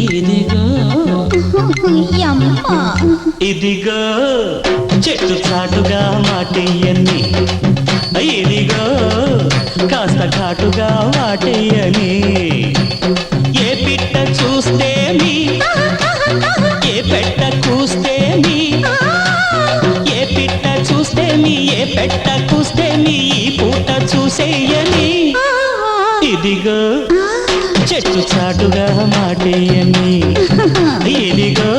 ఇదిగో. ఇదిగో. చెట్టు చాటుగా మాటయ్యని ఇదిగో. కాస్త ఘాటుగా వాటయ్యని ఏ పిట్ట చూస్తే మీ? ఏ పెట్ట కూస్తే మీ? ఏ పిట్ట చూస్తే మీ? ఏ పెట్ట కూస్తే మీ? పూట చూసేయని. ఇదిగో. చెట్టు చాటుగా మాటేయని. ఇదిగో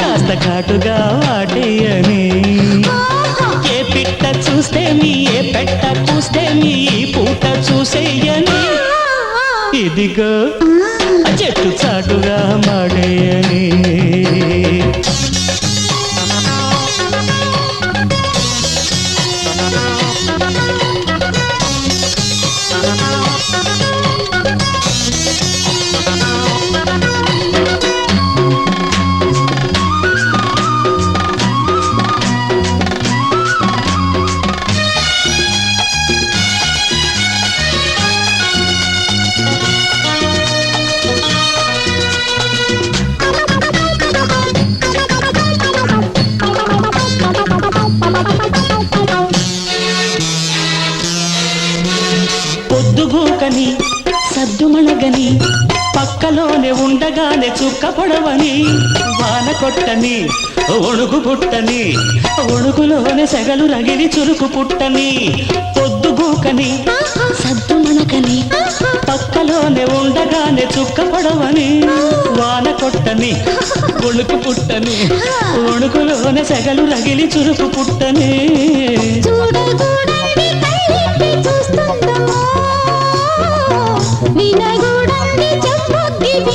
కాస్త ఘాటుగా వాటేయని ఏ పిట్ట చూస్తే మీ ఏ పెట్ట చూస్తే మీ పూట చూసేయని. ఇదిగో చెట్టు చాటుగా మాడేయని పొద్దుగూకని సద్దుమణగని పక్కలోనే ఉండగానే చుక్క పొడవని వాన కొట్టని ఒణుగు పుట్టని ఒణుగులోనే సెగలు రగిలి చురుకు పుట్టని పొద్దుగూకని సద్దు మనకని పక్కలోనే ఉండగానే చుక్క పొడవని వాన కొట్టని ఒణుకు పుట్టని ఒణుగులోనే సెగలు రగిలి చురుకు పుట్టని.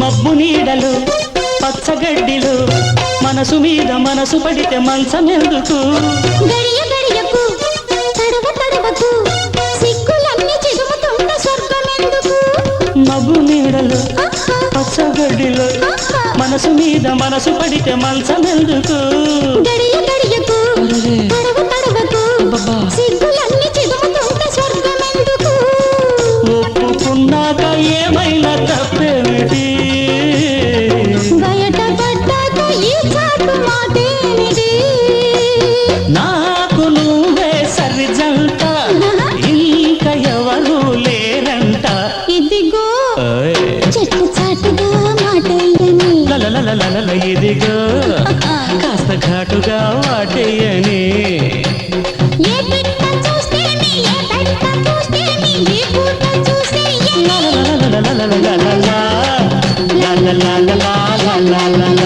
మబ్బు నీడలు పచ్చగడ్డిలు మనసు మీద మనసు పడితే మంచమెందుకు గడియ గడియకు పచ్చగడ్డిలో. మనసు మీద మనసు పడితే మల్సమెందుకు ఒప్పుకున్నాక ఏమైనా తప్పేమిటి? నాకు నువ్వే సరిజంట. లలలలలలల ఇదిగో కాస్త ఘాటుగా వాటేయని ఏ పిట్ట చూస్తేమి ఏ పెట్ట చూస్తేమి ఈ పూట చూసేయని లలలలలలలలలల. లలలలలలలలల.